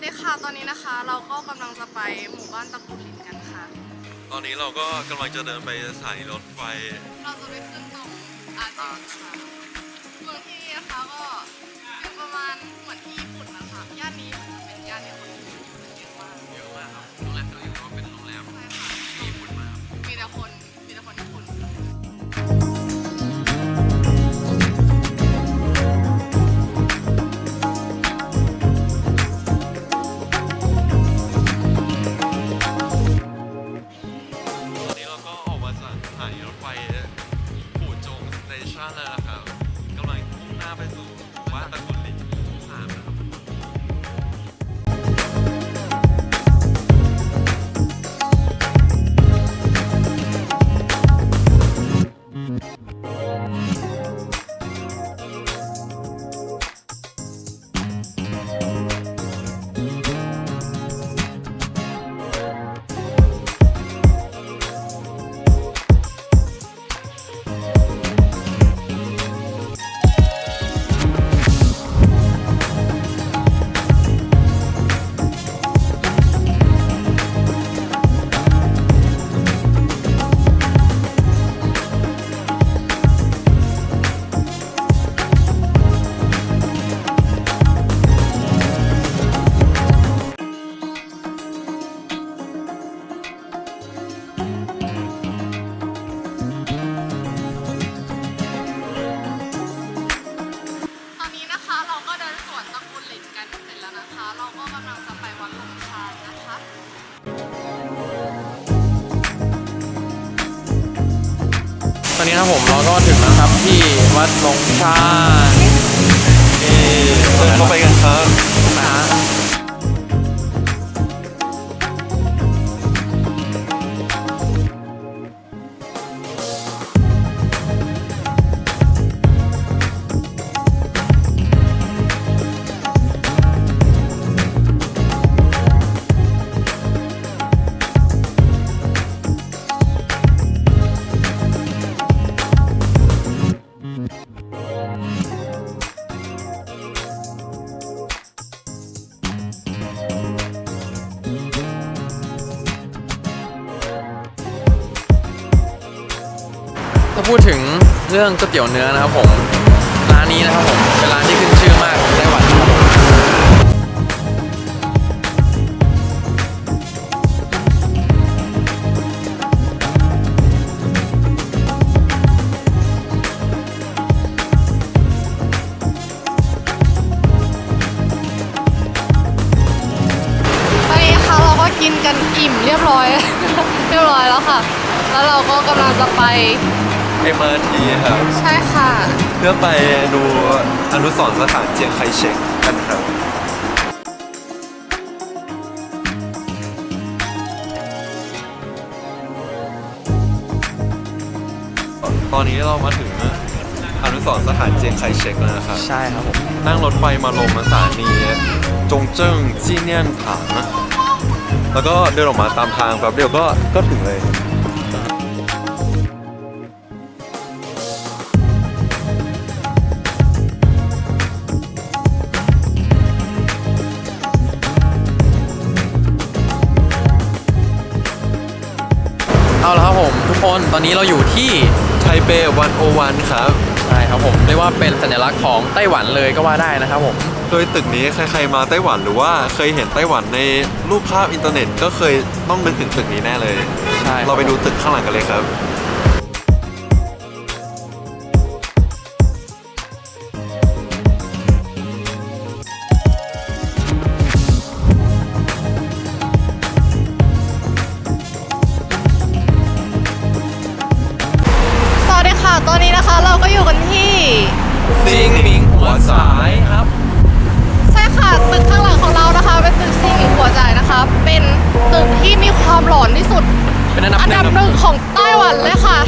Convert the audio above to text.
วัสดีค่ะ ตอนนี้นะคะ เราก็กำลังจะไปหมู่บ้านตะกุลินกันค่ะ ตอนนี้เราก็กำลังจะเดินไปสถานีรถไฟ เราจะไปขึ้นตรงอาจิค่ะเมืองที่นี่นะคะก็อยู่ประมาณเหมือนที่ญี่ปุ่นนะคะ ย่านนี้จะเป็นย่านที่คนอยู่กันเยอะมาก เยอะมากครับโรงแรมเราอยู่ก็เป็นโรงแรม ส ตอนนี้นะผมเราก็ถึงแล้วครับที่วัดหลงชา ถ้าพูดถึงเรื่องก๋วยเตี๋ยวเนื้อนะครับผม ร้านนี้นะครับผม เป็นร้านที่ขึ้นชื่อมากของไต้หวันครับผมตอนนี้นะคะเราก็กินกันอิ่มเรียบร้อย เรียบร้อยแล้วค่ะ แล้วเราก็กำลังจะไป เอ็มอาร์ทีครับ ใช่ค่ะ เพื่อไปดูอนุสรณ์สถานเจียงไคเชกกันครับตอนนี้เรามาถึงอนุสรณ์สถานเจียงไคเชกแล้วนะครับ ใช่ครับผม นั่งรถไฟมาลงสถานีจงเจิ้งจีเนียนถัง แล้วก็เดินออกมาตามทางแป๊บเดียวก็ก็ถึงเลย กคนตอนนี้เราอยู่ที่ไทเปวันโอวันครับ ใช่ครับผมเรียกว่าเป็นสัญลักษณ์ของไต้หวันเลยก็ว่าได้นะครับผมโดยตึกนี้ใครๆมาไต้หวันหรือว่าเคยเห็นไต้หวันในรูปภาพอินเทอร์เน็ต ก็เคยต้องนึกถึงตึกนี้แน่เลย ใช่ เราไปดูตึกข้างหลังกันเลยครับค อยู่กันที่ซิงหมิงหัวสายครับ ใช่ค่ะตึกข้างหลังของเรานะคะ เป็นตึกซิงหมิงหัวใจนะคะ เป็นตึกที่มีความหลอนที่สุด เป็นอันดับหนึ่งของไต้หวันเลยค่ะ